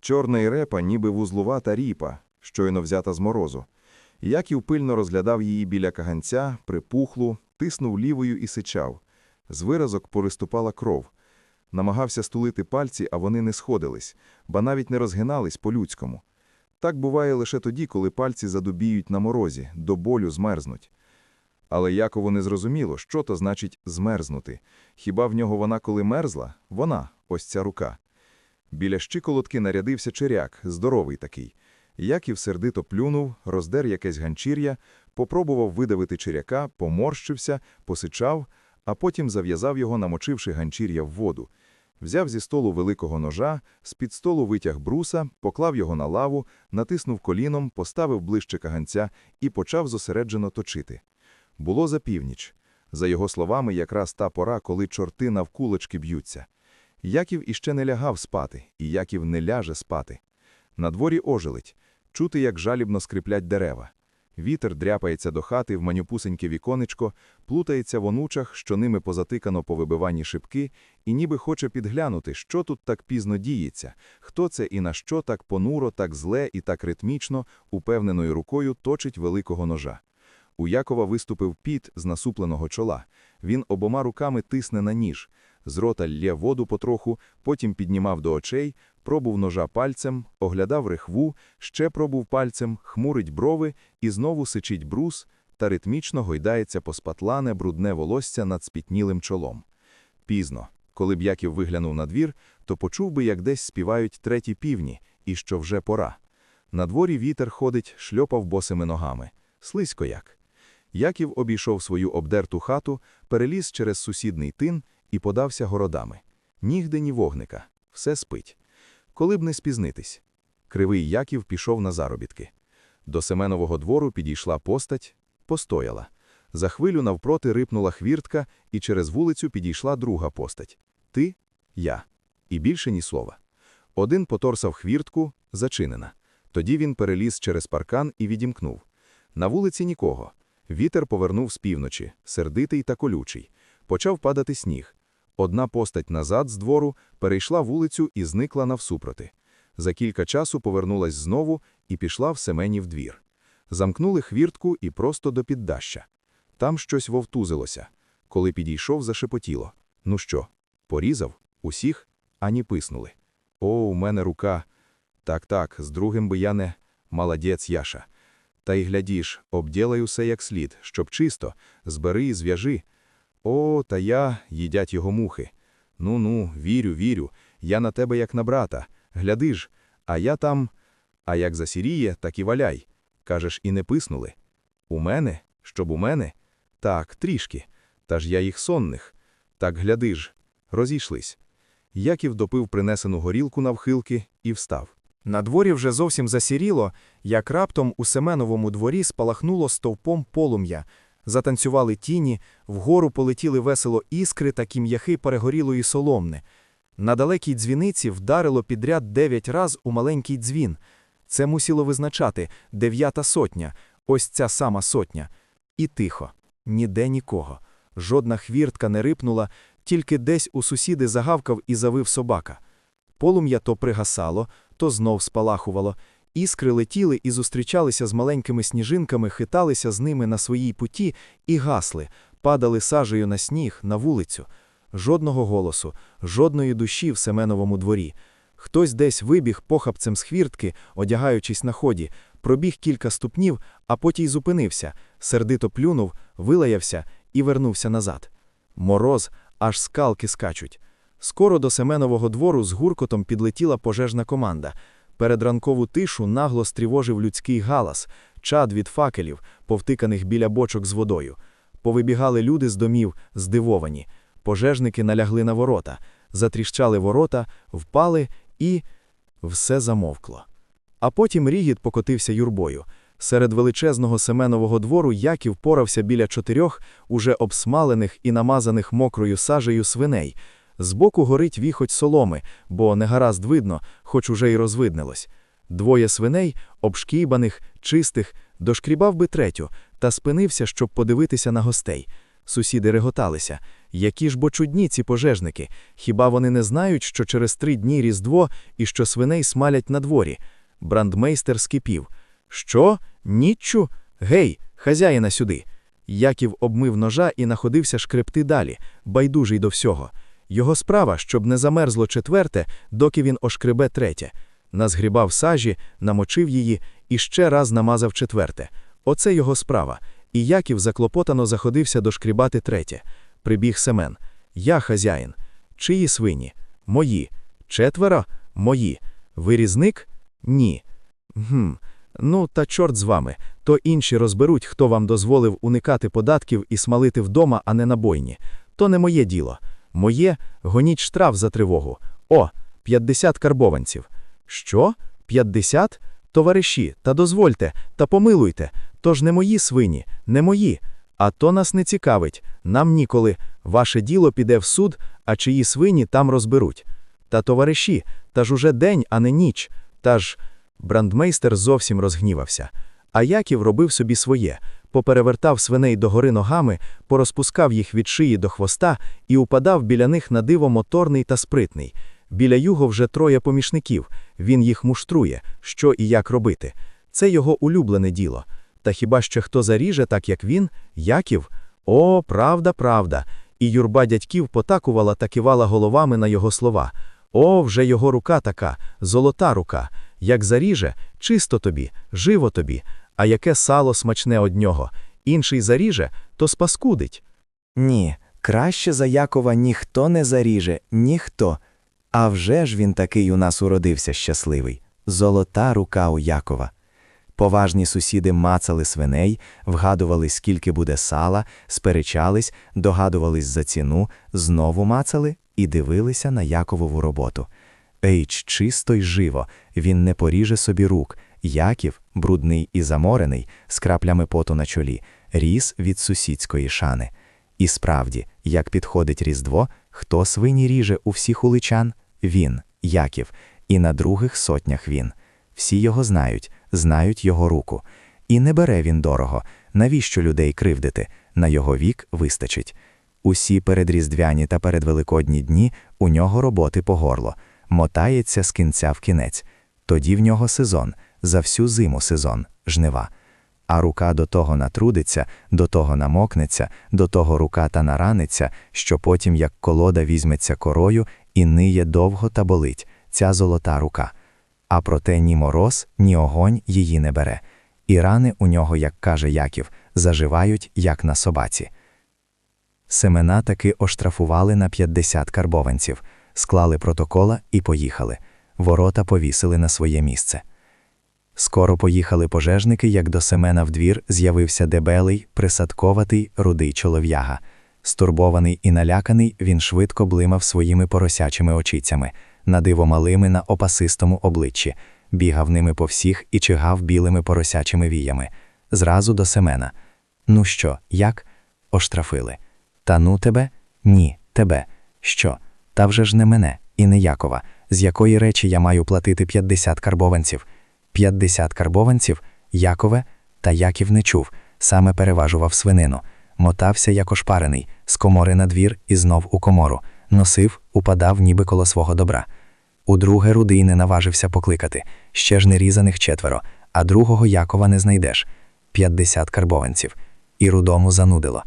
Чорна репа, ніби вузлувата ріпа, щойно взята з морозу. Яків пильно розглядав її біля каганця, припухлу, тиснув лівою і сичав. З виразок пориступала кров. Намагався стулити пальці, а вони не сходились, ба навіть не розгинались по-людському. Так буває лише тоді, коли пальці задубіють на морозі, до болю змерзнуть. Але Якову не зрозуміло, що то значить «змерзнути». Хіба в нього вона коли мерзла? Вона, ось ця рука. Біля щиколотки нарядився черяк, здоровий такий. Яків сердито плюнув, роздер якесь ганчір'я, попробував видавити черяка, поморщився, посичав, а потім зав'язав його, намочивши ганчір'я в воду. Взяв зі столу великого ножа, з-під столу витяг бруса, поклав його на лаву, натиснув коліном, поставив ближче каганця і почав зосереджено точити. Було за північ. За його словами, якраз та пора, коли чорти навкулочки б'ються. Яків іще не лягав спати, і Яків не ляже спати. На дворі ожеледь. Чути, як жалібно скриплять дерева. Вітер дряпається до хати в манюпусеньке віконечко, плутається в онучах, що ними позатикано повибивані шибки, і ніби хоче підглянути, що тут так пізно діється, хто це і на що так понуро, так зле і так ритмічно, упевненою рукою точить великого ножа. У Якова виступив піт з насупленого чола. Він обома руками тисне на ніж. З рота лє воду потроху, потім піднімав до очей, пробув ножа пальцем, оглядав рихву, ще пробув пальцем, хмурить брови і знову сичить брус та ритмічно гойдається поспатлане брудне волосся над спітнілим чолом. Пізно, коли б Яків виглянув на двір, то почув би, як десь співають треті півні, і що вже пора. На дворі вітер ходить, шльопав босими ногами. Слизько як. Яків обійшов свою обдерту хату, переліз через сусідний тин і подався городами. Нігде ні вогника, все спить. Коли б не спізнитись. Кривий Яків пішов на заробітки. До Семенового двору підійшла постать, постояла. За хвилю навпроти рипнула хвіртка, і через вулицю підійшла друга постать. Ти, я. І більше ні слова. Один поторсав хвіртку, зачинена. Тоді він переліз через паркан і відімкнув. На вулиці нікого. Вітер повернув з півночі, сердитий та колючий. Почав падати сніг. Одна постать назад з двору перейшла вулицю і зникла навсупроти. За кілька часу повернулась знову і пішла в Семенів двір. Замкнули хвіртку і просто до піддаща. Там щось вовтузилося. Коли підійшов, зашепотіло. Ну що, порізав? Усіх? Ані писнули. О, у мене рука. Так-так, з другим би я не... Молодець, Яша. Та й глядіш, обділай усе як слід, щоб чисто, збери і зв'яжи. О, та я, їдять його мухи. Ну-ну, вірю, вірю, я на тебе як на брата. Гляди ж, а я там... А як засіріє, так і валяй. Кажеш, і не писнули. У мене? Щоб у мене? Так, трішки. Та ж я їх сонних. Так гляди ж. Розійшлись. Яків допив принесену горілку навхилки і встав. На дворі вже зовсім засіріло, як раптом у Семеновому дворі спалахнуло стовпом полум'я. Затанцювали тіні, вгору полетіли весело іскри та кім'яхи перегорілої соломни. На далекій дзвіниці вдарило підряд дев'ять раз у маленький дзвін. Це мусіло визначати дев'ята сотня, ось ця сама сотня. І тихо, ніде нікого. Жодна хвіртка не рипнула, тільки десь у сусіди загавкав і завив собака. Полум'я то пригасало, то знов спалахувало. Іскри летіли і зустрічалися з маленькими сніжинками, хиталися з ними на своїй путі і гасли, падали сажею на сніг, на вулицю. Жодного голосу, жодної душі в Семеновому дворі. Хтось десь вибіг похапцем з хвіртки, одягаючись на ході, пробіг кілька ступнів, а потім зупинився, сердито плюнув, вилаявся і вернувся назад. Мороз, аж скалки скачуть. Скоро до Семенового двору з гуркотом підлетіла пожежна команда. Передранкову тишу нагло стривожив людський галас, чад від факелів, повтиканих біля бочок з водою. Повибігали люди з домів, здивовані. Пожежники налягли на ворота, затріщали ворота, впали і все замовкло. А потім рігіт покотився юрбою. Серед величезного Семенового двору Яків порався біля чотирьох, уже обсмалених і намазаних мокрою сажею свиней. Збоку горить віхоть соломи, бо негаразд видно, хоч уже й розвиднилось. Двоє свиней, обшкійбаних, чистих, дошкрібав би третю, та спинився, щоб подивитися на гостей. Сусіди реготалися. Які ж бо чудні ці пожежники. Хіба вони не знають, що через три дні Різдво і що свиней смалять на дворі? Брандмейстер скипів. Що? Ніччу? Гей, хазяїна сюди. Яків обмив ножа і находився шкребти далі, байдужий до всього. Його справа, щоб не замерзло четверте, доки він ошкребе третє. Назгрібав сажі, намочив її і ще раз намазав четверте. Оце його справа. І Яків заклопотано заходився дошкрібати третє. Прибіг Семен. Я хазяїн. Чиї свині? Мої. Четверо? Мої. Вирізник? Ні. Гм. Ну, та чорт з вами. То інші розберуть, хто вам дозволив уникати податків і смалити вдома, а не на бойні. То не моє діло. Моє – гоніть штраф за тривогу. О, 50 карбованців. Що? 50? Товариші, та дозвольте, та помилуйте. То ж не мої свині, не мої. А то нас не цікавить. Нам ніколи. Ваше діло піде в суд, а чиї свині там розберуть. Та товариші, та ж уже день, а не ніч. Та ж... Брандмейстер зовсім розгнівався. А Яків робив собі своє, поперевертав свиней догори ногами, порозпускав їх від шиї до хвоста і упадав біля них на диво моторний та спритний. Біля юго вже троє помічників, він їх муштрує, що і як робити. Це його улюблене діло. Та хіба ще хто заріже, так як він, Яків? О, правда, правда. І юрба дядьків потакувала та кивала головами на його слова. О, вже його рука така, золота рука. Як заріже, чисто тобі, живо тобі, а яке сало смачне од нього. Інший заріже, то спаскудить. Ні, краще за Якова ніхто не заріже, ніхто. А вже ж він такий у нас уродився щасливий. Золота рука у Якова. Поважні сусіди мацали свиней, вгадували, скільки буде сала, сперечались, догадувались за ціну, знову мацали і дивилися на Яковову роботу. Ейч, чисто й живо, він не поріже собі рук. Яків, брудний і заморений, з краплями поту на чолі, ріс від сусідської шани. І справді, як підходить Різдво, хто свині ріже у всіх уличан? Він, Яків, і на других сотнях він. Всі його знають, знають його руку. І не бере він дорого. Навіщо людей кривдити? На його вік вистачить. Усі передріздвяні та передвеликодні дні у нього роботи по горло. Мотається з кінця в кінець. Тоді в нього сезон, за всю зиму сезон, жнива. А рука до того натрудиться, до того намокнеться, до того рука та нараниться, що потім, як колода візьметься корою, і ниє довго та болить ця золота рука. А проте ні мороз, ні огонь її не бере. І рани у нього, як каже Яків, заживають, як на собаці. Семена таки оштрафували на 50 карбованців, склали протокола і поїхали. Ворота повісили на своє місце. Скоро поїхали пожежники, як до Семена в двір з'явився дебелий, присадковатий, рудий чолов'яга. Стурбований і наляканий, він швидко блимав своїми поросячими очицями, надиво малими на опасистому обличчі, бігав ними по всіх і чигав білими поросячими віями. Зразу до Семена. Ну що, як? Оштрафили. Та ну тебе? Ні, тебе. Що? Та вже ж не мене, і не Якова. З якої речі я маю платити 50 карбованців? 50 карбованців, Якове, та Яків не чув, саме переважував свинину. Мотався, як ошпарений, з комори на двір і знов у комору. Носив, упадав, ніби коло свого добра. Удруге рудий не наважився покликати, ще ж не різаних четверо, а другого Якова не знайдеш. 50 карбованців. І рудому занудило.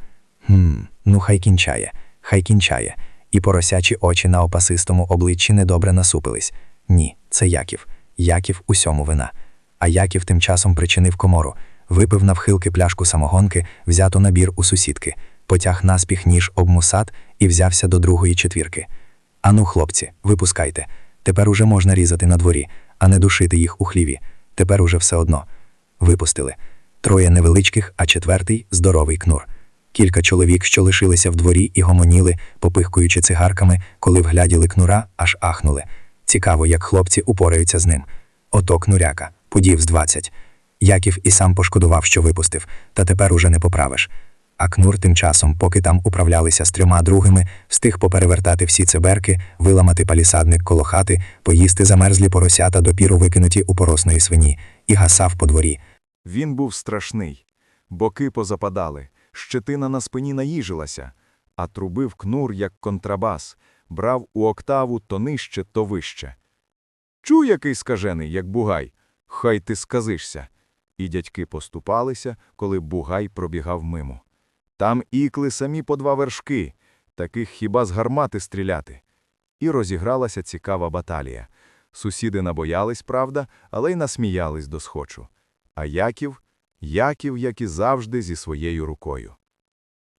Хм, ну хай кінчає, хай кінчає. І поросячі очі на опасистому обличчі недобре насупились. Ні, це Яків. Яків усьому вина. А Яків тим часом причинив комору, випив навхилки пляшку самогонки, взято набір у сусідки, потяг наспіх ніж об мусат і взявся до другої четвірки. Ану, хлопці, випускайте. Тепер уже можна різати на дворі, а не душити їх у хліві. Тепер уже все одно. Випустили. Троє невеличких, а четвертий здоровий кнур. Кілька чоловік, що лишилися в дворі і гомоніли, попихкуючи цигарками, коли вгляділи кнура, аж ахнули. Цікаво, як хлопці упораються з ним. Ото кнуряка, подів з двадцять. Яків і сам пошкодував, що випустив, та тепер уже не поправиш. А кнур тим часом, поки там управлялися з трьома другими, встиг поперевертати всі циберки, виламати палісадник коло хати, поїсти замерзлі поросята допіру викинуті у поросної свині, і гасав по дворі. Він був страшний. Боки позападали, щетина на спині наїжилася, а трубив кнур, як контрабас, брав у октаву то нижче, то вище. Чуй, який скажений, як бугай, хай ти сказишся. І дядьки поступалися, коли бугай пробігав мимо. Там ікли самі по два вершки, таких хіба з гармати стріляти. І розігралася цікава баталія. Сусіди набоялись, правда, але й насміялись до схочу. А Яків, Яків, як і завжди, зі своєю рукою.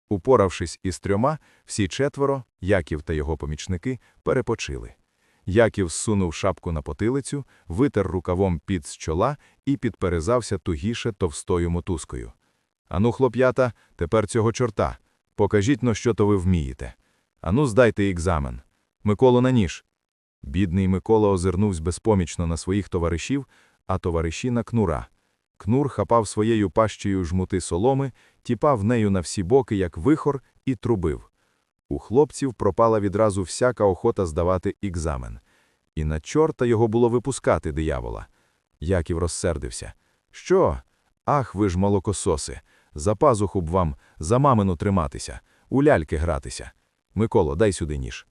Упоравшись із трьома, всі четверо, Яків та його помічники, перепочили. Яків зсунув шапку на потилицю, витер рукавом під з чола і підперезався тугіше товстою мотузкою. Ану, хлоп'ята, тепер цього чорта. Покажіть но, що то ви вмієте. Ану, здайте екзамен. Миколо на ніж. Бідний Микола озирнувся безпомічно на своїх товаришів, а товариші на кнура. Кнур хапав своєю пащею жмути соломи, тіпав нею на всі боки, як вихор, і трубив. У хлопців пропала відразу всяка охота здавати екзамен. І на чорта його було випускати, диявола. Яків розсердився. Що? Ах, ви ж молокососи! За пазуху б вам, за мамину триматися, у ляльки гратися. Миколо, дай сюди ніж.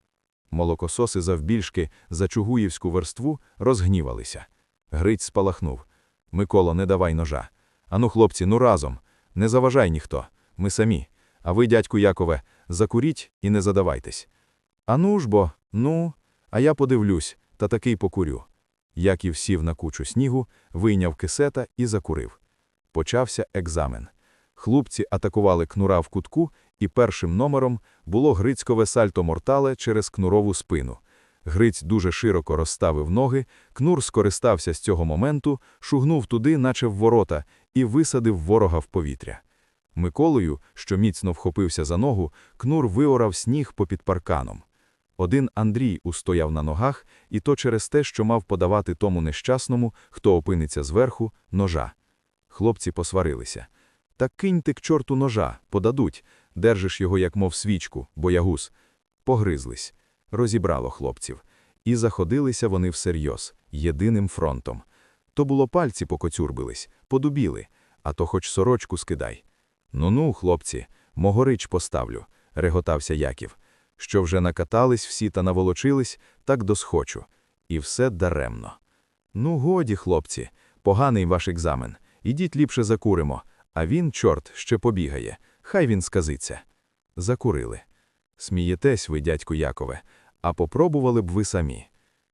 Молокососи завбільшки за чугуївську верству розгнівалися. Гриць спалахнув. Миколо, не давай ножа. Ану, хлопці, ну разом. Не заважай ніхто. Ми самі. А ви, дядьку Якове, закуріть і не задавайтесь. Ану ж бо, ну, а я подивлюсь, та такий покурю. Яків сів на кучу снігу, вийняв кисета і закурив. Почався екзамен. Хлопці атакували кнура в кутку, і першим номером було грицькове сальто мортале через кнурову спину. Гриць дуже широко розставив ноги, кнур скористався з цього моменту, шугнув туди, наче в ворота, і висадив ворога в повітря. Миколою, що міцно вхопився за ногу, кнур виорав сніг попід парканом. Один Андрій устояв на ногах, і то через те, що мав подавати тому нещасному, хто опиниться зверху, ножа. Хлопці посварилися. Так кинь ти к чорту ножа, подадуть, держиш його, як мов свічку, боягуз. Погризлись. Розібрало хлопців. І заходилися вони всерйоз, єдиним фронтом. То було пальці покоцюрбились, подубіли, а то хоч сорочку скидай. Ну-ну, хлопці, могорич поставлю, реготався Яків. Що вже накатались всі та наволочились, так досхочу. І все даремно. Ну, годі, хлопці, поганий ваш екзамен. Ідіть ліпше закуримо, а він, чорт, ще побігає. Хай він сказиться. Закурили. Смієтесь ви, дядьку Якове, а попробували б ви самі.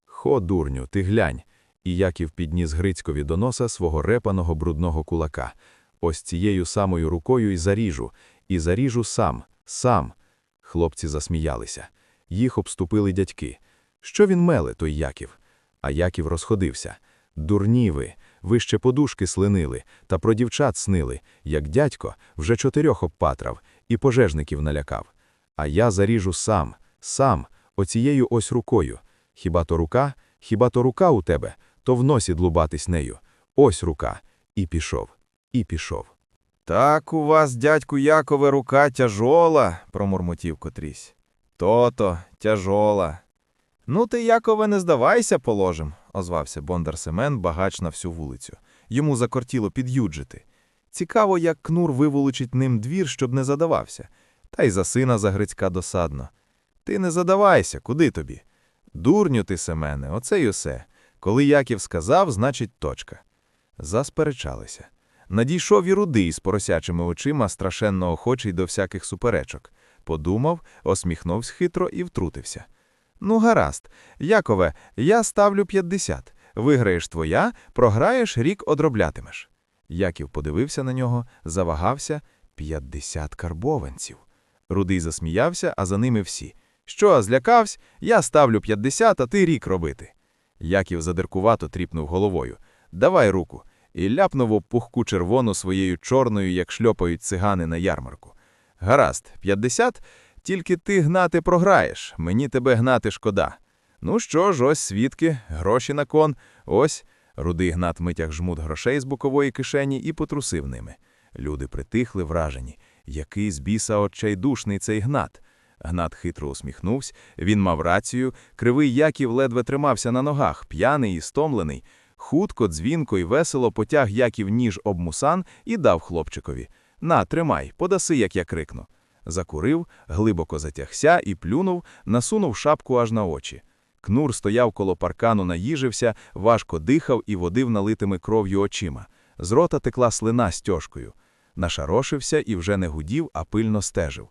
Хо, дурню, ти глянь. І Яків підніс Грицькові до носа свого репаного брудного кулака. Ось цією самою рукою і заріжу, і заріжу сам, сам. Хлопці засміялися. Їх обступили дядьки. Що він меле, той Яків? А Яків розходився. Дурні ви, ви ще подушки слинили, та про дівчат снили, як дядько вже чотирьох обпатрав і пожежників налякав. А я заріжу сам, сам, оцією ось рукою. Хіба то рука, хіба то рука у тебе, то в носі длубатись нею. Ось рука. І пішов, і пішов. Так у вас, дядьку Якове, рука тяжола, промурмотів котрісь. То-то, тяжола. Ну ти, Якове, не здавайся, положим, озвався Бондар Семен, багач на всю вулицю. Йому закортіло під'юджити. Цікаво, як кнур виволочить ним двір, щоб не задавався. Та й за сина Загрицька досадно. Ти не задавайся, куди тобі? Дурню ти, Семене, оце й усе. Коли Яків сказав, значить точка. Засперечалися. Надійшов і рудий з поросячими очима, страшенно охочий до всяких суперечок. Подумав, осміхнувся хитро і втрутився. Ну, гаразд, Якове, я ставлю 50. Виграєш твоя, програєш, рік одроблятимеш. Яків подивився на нього, завагався 50 карбованців. Рудий засміявся, а за ними всі. Що, злякавсь? Я ставлю 50, а ти рік робити. Яків задиркувато тріпнув головою. Давай руку. І ляпнув об пухку червону своєю чорною, як шльопають цигани на ярмарку. Гаразд, 50, тільки ти гнати програєш, мені тебе гнати шкода. Ну що ж, ось свідки, гроші на кон, ось. Рудий гнат витяг жмут грошей з бокової кишені і потрусив ними. Люди притихли, вражені. Який з біса отчайдушний цей гнат. Гнат хитро усміхнувся, він мав рацію, кривий Яків ледве тримався на ногах, п'яний і стомлений. Хутко, дзвінко і весело потяг Яків ніж об мусан і дав хлопчикові. На, тримай, подаси, як я крикну. Закурив, глибоко затягся і плюнув, насунув шапку аж на очі. Кнур стояв коло паркану, наїжився, важко дихав і водив налитими кров'ю очима. З рота текла слина стяжкою. Нашарошився і вже не гудів, а пильно стежив.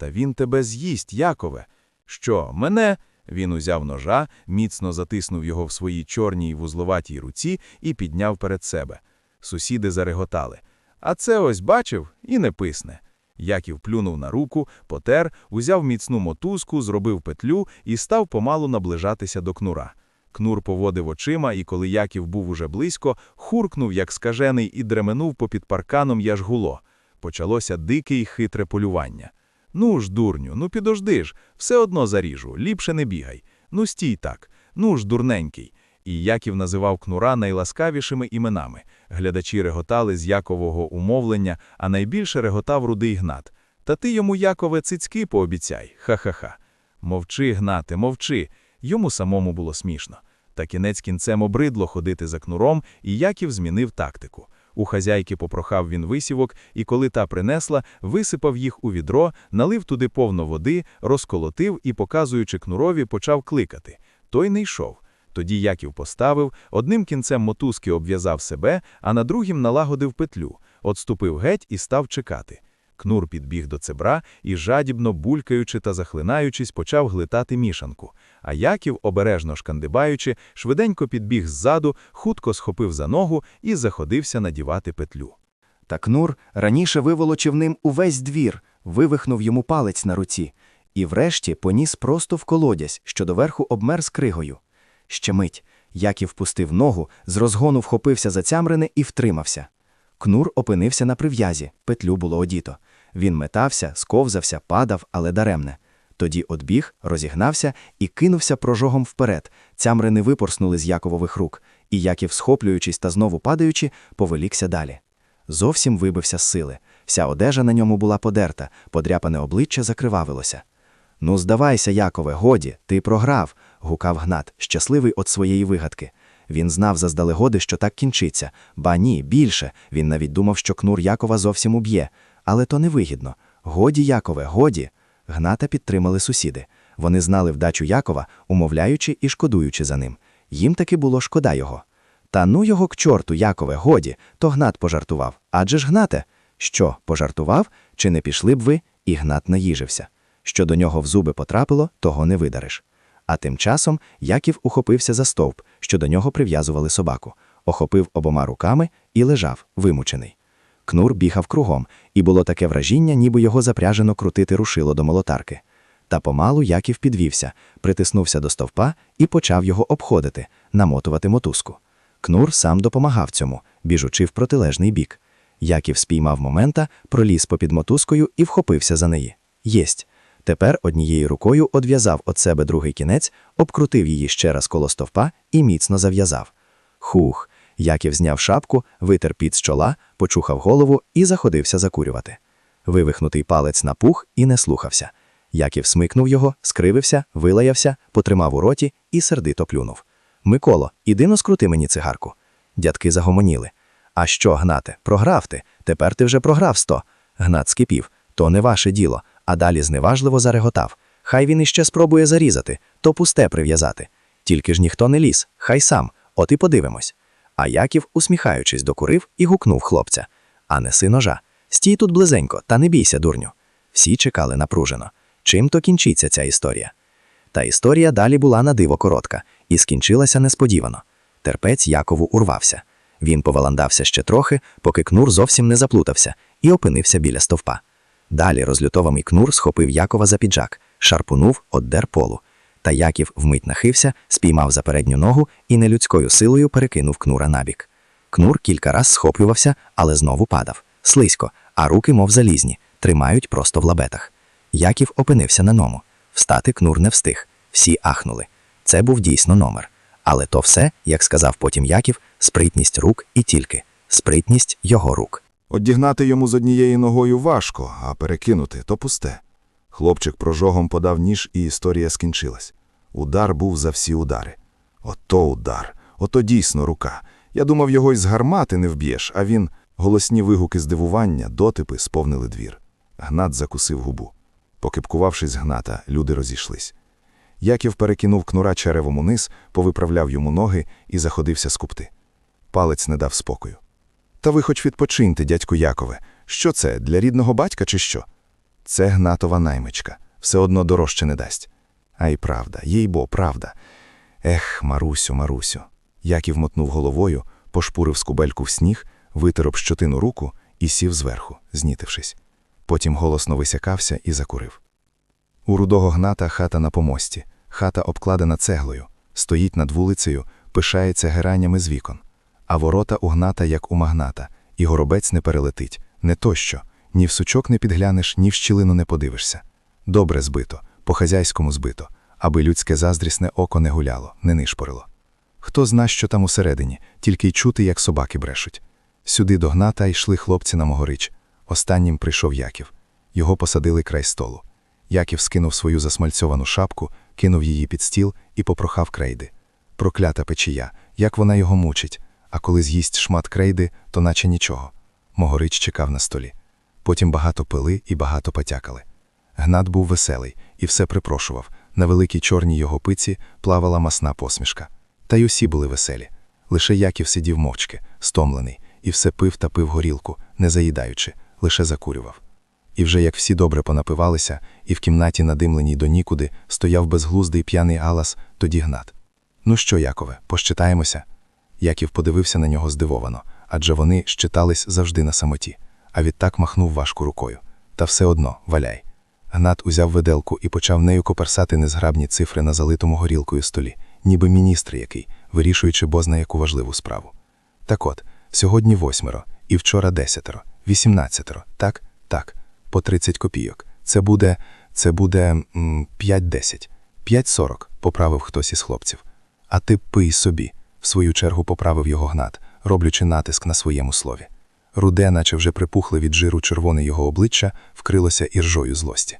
Та він тебе з'їсть, Якове. Що, мене? Він узяв ножа, міцно затиснув його в своїй чорній вузловатій руці і підняв перед себе. Сусіди зареготали. А це ось бачив і не писне. Яків плюнув на руку, потер, узяв міцну мотузку, зробив петлю і став помалу наближатися до кнура. Кнур поводив очима, і коли Яків був уже близько, хуркнув, як скажений, і дременув попід парканом яжгуло. Почалося дике й хитре полювання. Ну ж, дурню, ну підожди ж, все одно заріжу, ліпше не бігай. Ну стій так, ну ж, дурненький. І Яків називав кнура найласкавішими іменами. Глядачі реготали з Якового умовлення, а найбільше реготав рудий Гнат. Та ти йому, Якове, цицьки пообіцяй, ха-ха-ха. Мовчи, Гнате, мовчи. Йому самому було смішно. Та кінець кінцем обридло ходити за кнуром, і Яків змінив тактику. У хазяйки попрохав він висівок, і коли та принесла, висипав їх у відро, налив туди повно води, розколотив і, показуючи кнурові, почав кликати. Той не йшов. Тоді Яків поставив, одним кінцем мотузки обв'язав себе, а на другім налагодив петлю, отступив геть і став чекати. Кнур підбіг до цебра і, жадібно булькаючи та захлинаючись, почав глитати мішанку. А Яків, обережно шкандибаючи, швиденько підбіг ззаду, хутко схопив за ногу і заходився надівати петлю. Та кнур раніше виволочив ним увесь двір, вивихнув йому палець на руці, і врешті поніс просто в колодязь, що доверху обмер з кригою. Ще мить. Яків впустив ногу, з розгону вхопився за цямрини і втримався. Кнур опинився на прив'язі, петлю було одіто. Він метався, сковзався, падав, але даремне. Тоді одбіг, розігнався і кинувся прожогом вперед. Цямрини випорснули з Яковових рук, і Яків, схоплюючись та знову падаючи, повелікся далі. Зовсім вибився з сили. Вся одежа на ньому була подерта, подряпане обличчя закривавилося. Ну, здавайся, Якове, годі, ти програв, гукав Гнат, щасливий від своєї вигадки. Він знав заздалегоди, що так кінчиться, ба ні, більше. Він навіть думав, що кнур Якова зовсім уб'є. Але то невигідно. Годі, Якове, годі. Гната підтримали сусіди. Вони знали вдачу Якова, умовляючи і шкодуючи за ним. Їм таки було шкода його. Та ну його к чорту, Якове, годі, то Гнат пожартував. Адже ж Гнате. Що, пожартував? Чи не пішли б ви? І Гнат наїжився. Що до нього в зуби потрапило, того не видариш. А тим часом Яків ухопився за стовп, що до нього прив'язували собаку, охопив обома руками і лежав, вимучений. Кнур бігав кругом, і було таке вражіння, ніби його запряжено крутити рушило до молотарки. Та помалу Яків підвівся, притиснувся до стовпа і почав його обходити, намотувати мотузку. Кнур сам допомагав цьому, біжучи в протилежний бік. Яків спіймав момента, проліз попід мотузкою і вхопився за неї. Єсть. Тепер однією рукою одв'язав від себе другий кінець, обкрутив її ще раз коло стовпа і міцно зав'язав. Хух. Яків зняв шапку, витер під з чола, почухав голову і заходився закурювати. Вивихнутий палець напух і не слухався. Яків смикнув його, скривився, вилаявся, потримав у роті і сердито плюнув. Миколо, іди но скрути мені цигарку. Дядки загомоніли. А що, Гнате, програв ти? Тепер ти вже програв сто. Гнат скипів. То не ваше діло, а далі зневажливо зареготав. Хай він іще спробує зарізати, то пусте прив'язати. Тільки ж ніхто не ліз, хай сам, от і подивимось. А Яків, усміхаючись, докурив і гукнув хлопця. А неси ножа. Стій тут близенько, та не бійся, дурню. Всі чекали напружено. Чим то кінчиться ця історія? Та історія далі була на диво коротка і скінчилася несподівано. Терпець Якову урвався. Він поваландався ще трохи, поки кнур зовсім не заплутався, і опинився біля стовпа. Далі розлютований кнур схопив Якова за піджак, шарпунув, оддер полу. Та Яків вмить нахився, спіймав за передню ногу і нелюдською силою перекинув кнура набік. Кнур кілька раз схоплювався, але знову падав. Слизько, а руки, мов залізні, тримають просто в лабетах. Яків опинився на ному. Встати кнур не встиг. Всі ахнули. Це був дійсно номер. Але то все, як сказав потім Яків, спритність рук і тільки спритність його рук. Одігнати йому з однією ногою важко, а перекинути то пусте. Хлопчик прожогом подав ніж, і історія скінчилась. Удар був за всі удари. Ото удар, ото дійсно рука. Я думав, його й з гармати не вб'єш, а він Голосні вигуки здивування, дотипи сповнили двір. Гнат закусив губу. Покипкувавшись гната, люди розійшлись. Яків перекинув кнура черевом униз, повиправляв йому ноги і заходився скупти. Палець не дав спокою. Та ви хоч відпочиньте, дядьку Якове. Що це, для рідного батька чи що? Це гнатова наймичка. Все одно дорожче не дасть. А й правда, їй бо, правда. Ех, Марусю, Марусю. Яків мотнув головою, пошпурив скубельку в сніг, витер об щотину руку і сів зверху, знітившись. Потім голосно висякався і закурив. У рудого гната хата на помості, хата обкладена цеглою, стоїть над вулицею, пишається геранями з вікон. А ворота у гната, як у магната, і горобець не перелетить, не то що, ні в сучок не підглянеш, ні в щілину не подивишся. Добре збито, по-хазяйському збито, аби людське заздрісне око не гуляло, не нишпорило. Хто зна, що там усередині, тільки й чути, як собаки брешуть. Сюди до гната йшли хлопці на могорич. Останнім прийшов Яків. Його посадили край столу. Яків скинув свою засмальцьовану шапку, кинув її під стіл і попрохав крейди. Проклята печія, як вона його мучить, а коли з'їсть шмат крейди, то наче нічого. Могорич чекав на столі. Потім багато пили і багато потякали. Гнат був веселий і все припрошував. На великій чорній його пиці плавала масна посмішка. Та й усі були веселі. Лише Яків сидів мовчки, стомлений, і все пив та пив горілку, не заїдаючи, лише закурював. І вже як всі добре понапивалися, і в кімнаті, надимленій до нікуди, стояв безглуздий п'яний галас, тоді гнат. Ну що, Якове, пощитаємося? Яків подивився на нього здивовано, адже вони щитались завжди на самоті, а відтак махнув важко рукою. Та все одно, валяй. Гнат узяв виделку і почав нею коперсати незграбні цифри на залитому горілкою столі, ніби міністр який, вирішуючи бозна яку важливу справу. Так от, сьогодні восьмеро, і вчора десятеро, вісімнадцятеро, так, так, по 30 копійок. Це буде, це буде 5-10, 5-40, поправив хтось із хлопців. А ти пий собі, в свою чергу поправив його гнат, роблячи натиск на своєму слові. Руде, наче вже припухле від жиру червоне його обличчя, вкрилося іржою злості.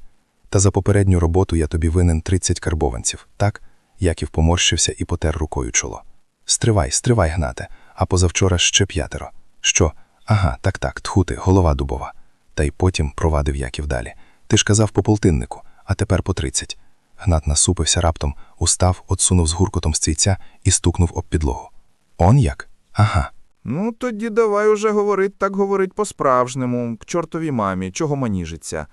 Та за попередню роботу я тобі винен 30 карбованців, так? Яків поморщився і потер рукою чоло. Стривай, стривай, гнате, а позавчора ще п'ятеро. Що? Ага, так так, тхути, голова дубова. Та й потім провадив Яків далі. Ти ж казав по полтиннику, а тепер по тридцять. Гнат насупився раптом, устав, отсунув з гуркотом стійця і стукнув об підлогу. Он як? Ага. Ну, тоді давай уже говорить так говорить по-справжньому, к чортовій мамі, чого маніжиться.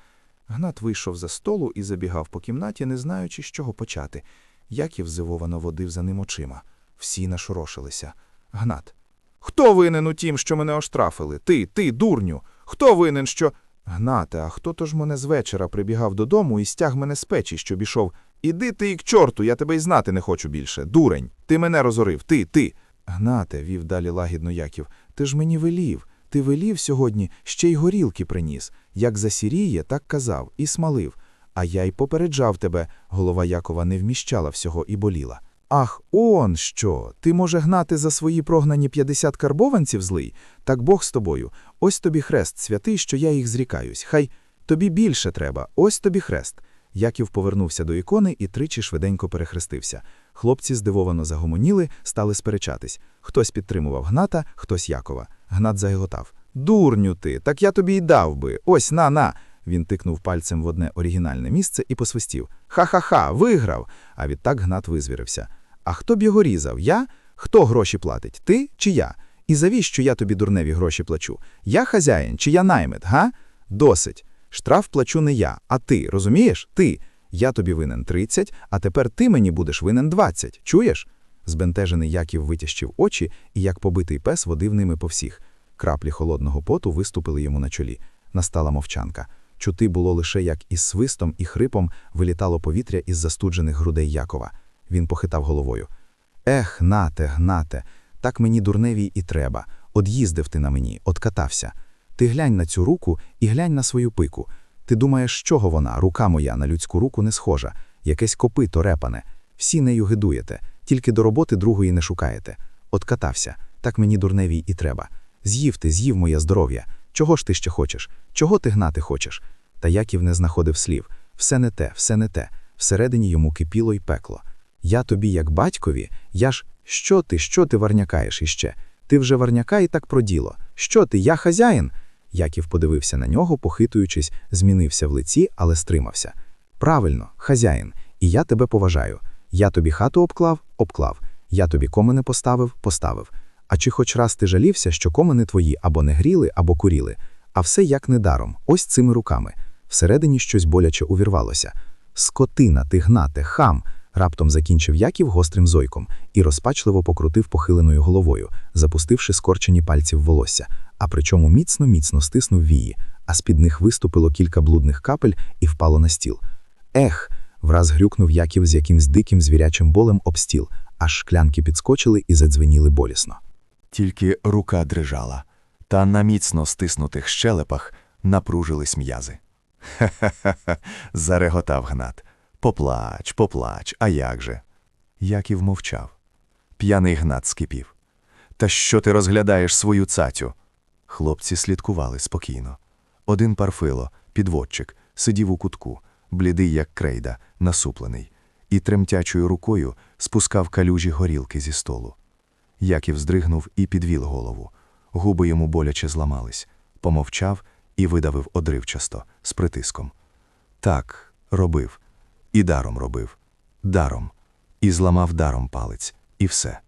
Гнат вийшов за столу і забігав по кімнаті, не знаючи, з чого почати. Яків зивовано водив за ним очима. Всі нашорошилися. Гнат. Хто винен у тім, що мене оштрафили? Ти, ти, дурню. Хто винен, що. Гнате, а хто то ж мене з вечора прибігав додому і стяг мене з печі, щоб ішов. Іди ти і к чорту, я тебе й знати не хочу більше. Дурень. Ти мене розорив, ти, ти. Гнате, вів далі лагідно Яків, ти ж мені велів. Ти велів сьогодні, ще й горілки приніс. Як засіріє, так казав, і смалив. А я й попереджав тебе, голова Якова не вміщала всього і боліла. Ах, он що! Ти може гнати за свої прогнані 50 карбованців злий? Так Бог з тобою. Ось тобі хрест святий, що я їх зрікаюсь. Хай тобі більше треба, ось тобі хрест. Яків повернувся до ікони і тричі швиденько перехрестився. Хлопці здивовано загомоніли, стали сперечатись. Хтось підтримував Гната, хтось Якова. Гнат загиготав. Дурню ти, так я тобі й дав би. Ось на, на. Він тикнув пальцем в одне оригінальне місце і посвистів. Ха-ха-ха, виграв. А відтак Гнат визвірився. А хто б його різав? Я? Хто гроші платить? Ти чи я? І завіщо я тобі дурневі гроші плачу? Я хазяїн чи я наймит, га? Досить. Штраф плачу не я, а ти, розумієш? Ти. Я тобі винен 30, а тепер ти мені будеш винен 20. Чуєш? Збентежений Яків витящив очі і, як побитий пес, водив ними по всіх. Краплі холодного поту виступили йому на чолі. Настала мовчанка. Чути було лише, як із свистом і хрипом вилітало повітря із застуджених грудей Якова. Він похитав головою. Ех, гнате, гнате, так мені дурневій і треба. Од'їздив ти на мені, откатався. Ти глянь на цю руку і глянь на свою пику. Ти думаєш, з чого вона, рука моя, на людську руку не схожа, якесь копито репане. Всі нею гидуєте, тільки до роботи другої не шукаєте. Откатався, так мені дурневій і треба. З'їв ти, з'їв моє здоров'я. Чого ж ти ще хочеш? Чого ти гнати хочеш? Та Яків не знаходив слів. Все не те, все не те. Всередині йому кипіло й пекло. Я тобі, як батькові, я ж що ти, що ти варнякаєш іще? Ти вже варняка і так про діло. Що ти, я хазяїн? Яків подивився на нього, похитуючись, змінився в лиці, але стримався. Правильно, хазяїн, і я тебе поважаю. Я тобі хату обклав, обклав. Я тобі комини поставив, поставив. А чи хоч раз ти жалівся, що комини твої або не гріли, або куріли, а все як недаром, ось цими руками. Всередині щось боляче увірвалося. Скотина, ти гнате, хам. Раптом закінчив Яків гострим зойком і розпачливо покрутив похиленою головою, запустивши скорчені пальці в волосся, а причому міцно-міцно стиснув вії, а з-під них виступило кілька блудних капель і впало на стіл. Ех! враз грюкнув Яків з якимсь диким звірячим болем об стіл, аж шклянки підскочили і задзвеніли болісно. Тільки рука дрижала, та на міцно стиснутих щелепах напружились м'язи. Ха-ха-ха, зареготав Гнат. Поплач, поплач, а як же? Яків мовчав. П'яний Гнат скипів. Та що ти розглядаєш свою цацю? Хлопці слідкували спокійно. Один парфило, підводчик, сидів у кутку, блідий, як крейда, насуплений, і тремтячою рукою спускав калюжі горілки зі столу. Яків здригнув і підвів голову. Губи йому боляче зламались, помовчав і видавив одривчасто, з притиском. Так, робив. І даром робив. Даром. І зламав даром палець. І все.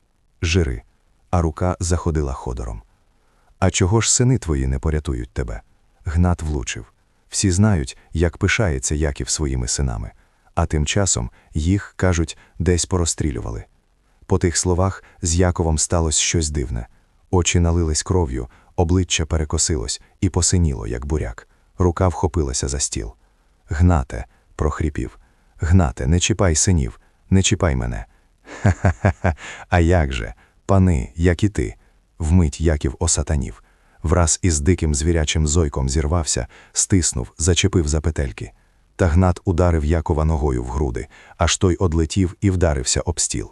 Жири. А рука заходила ходором. А чого ж сини твої не порятують тебе? Гнат влучив. Всі знають, як пишається Яків своїми синами. А тим часом їх, кажуть, десь порозстрілювали. По тих словах з Яковом сталося щось дивне. Очі налились кров'ю, обличчя перекосилось і посиніло, як буряк. Рука вхопилася за стіл. Гнате, прохріпів. Гнате, не чіпай синів, не чіпай мене. Ха-ха-ха, а як же, пани, як і ти. Вмить Яків осатанів. Враз із диким звірячим зойком зірвався, стиснув, зачепив за петельки. Та Гнат ударив Якова ногою в груди, аж той одлетів і вдарився об стіл.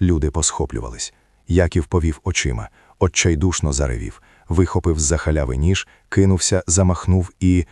Люди посхоплювались. Яків повів очима, отчайдушно заревів, вихопив з-за халяви ніж, кинувся, замахнув і.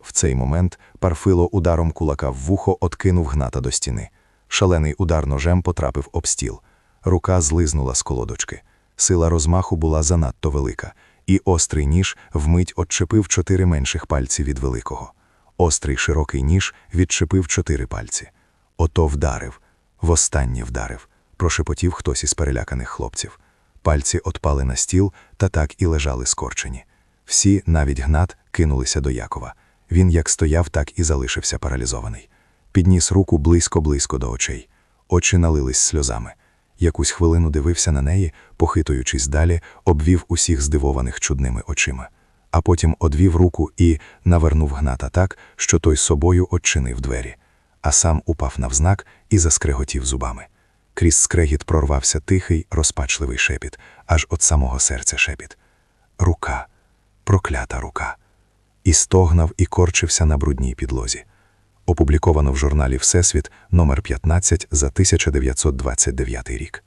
В цей момент Парфило ударом кулака в вухо откинув гната до стіни. Шалений удар ножем потрапив об стіл. Рука злизнула з колодочки. Сила розмаху була занадто велика, і острий ніж вмить отчепив чотири менших пальці від великого. Острий широкий ніж відчепив чотири пальці. Ото вдарив, востаннє вдарив, прошепотів хтось із переляканих хлопців. Пальці отпали на стіл та так і лежали скорчені. Всі, навіть гнат, кинулися до Якова. Він як стояв, так і залишився паралізований. Підніс руку близько-близько до очей. Очі налились сльозами. Якусь хвилину дивився на неї, похитуючись далі, обвів усіх здивованих чудними очима. А потім одвів руку і навернув гната так, що той собою очинив двері, а сам упав навзнак і заскреготів зубами. Крізь скрегіт прорвався тихий, розпачливий шепіт, аж от самого серця шепіт. Рука, проклята рука. І стогнав і корчився на брудній підлозі. Опубліковано в журналі Всесвіт номер 15 за 1929 рік.